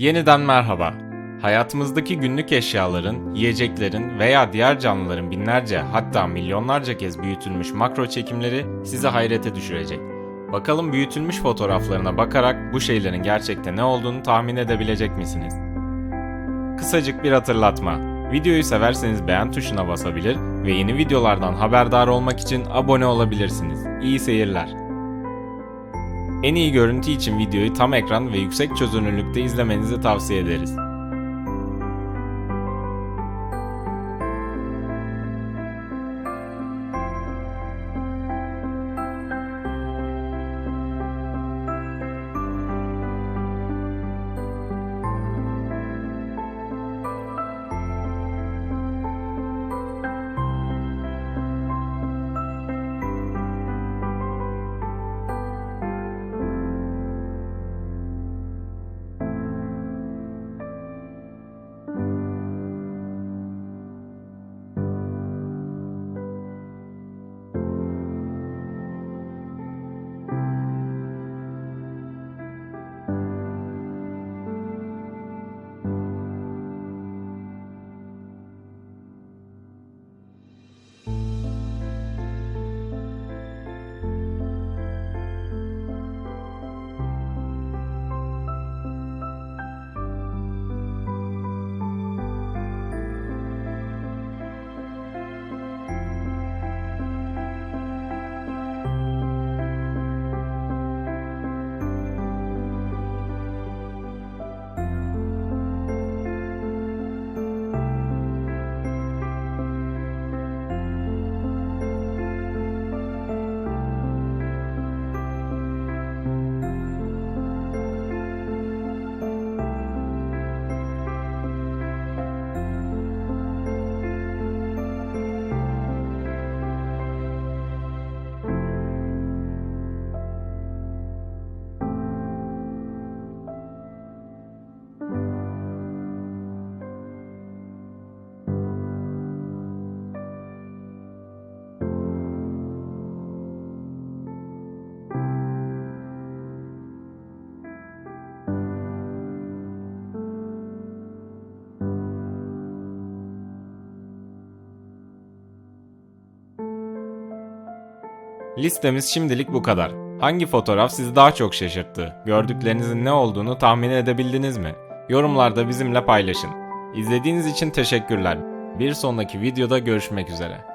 Yeniden merhaba. Hayatımızdaki günlük eşyaların, yiyeceklerin veya diğer canlıların binlerce hatta milyonlarca kez büyütülmüş makro çekimleri sizi hayrete düşürecek. Bakalım büyütülmüş fotoğraflarına bakarak bu şeylerin gerçekte ne olduğunu tahmin edebilecek misiniz? Kısacık bir hatırlatma. Videoyu severseniz beğen tuşuna basabilir ve yeni videolardan haberdar olmak için abone olabilirsiniz. İyi seyirler. En iyi görüntü için videoyu tam ekran ve yüksek çözünürlükte izlemenizi tavsiye ederiz. Listemiz şimdilik bu kadar. Hangi fotoğraf sizi daha çok şaşırttı? Gördüklerinizin ne olduğunu tahmin edebildiniz mi? Yorumlarda bizimle paylaşın. İzlediğiniz için teşekkürler. Bir sonraki videoda görüşmek üzere.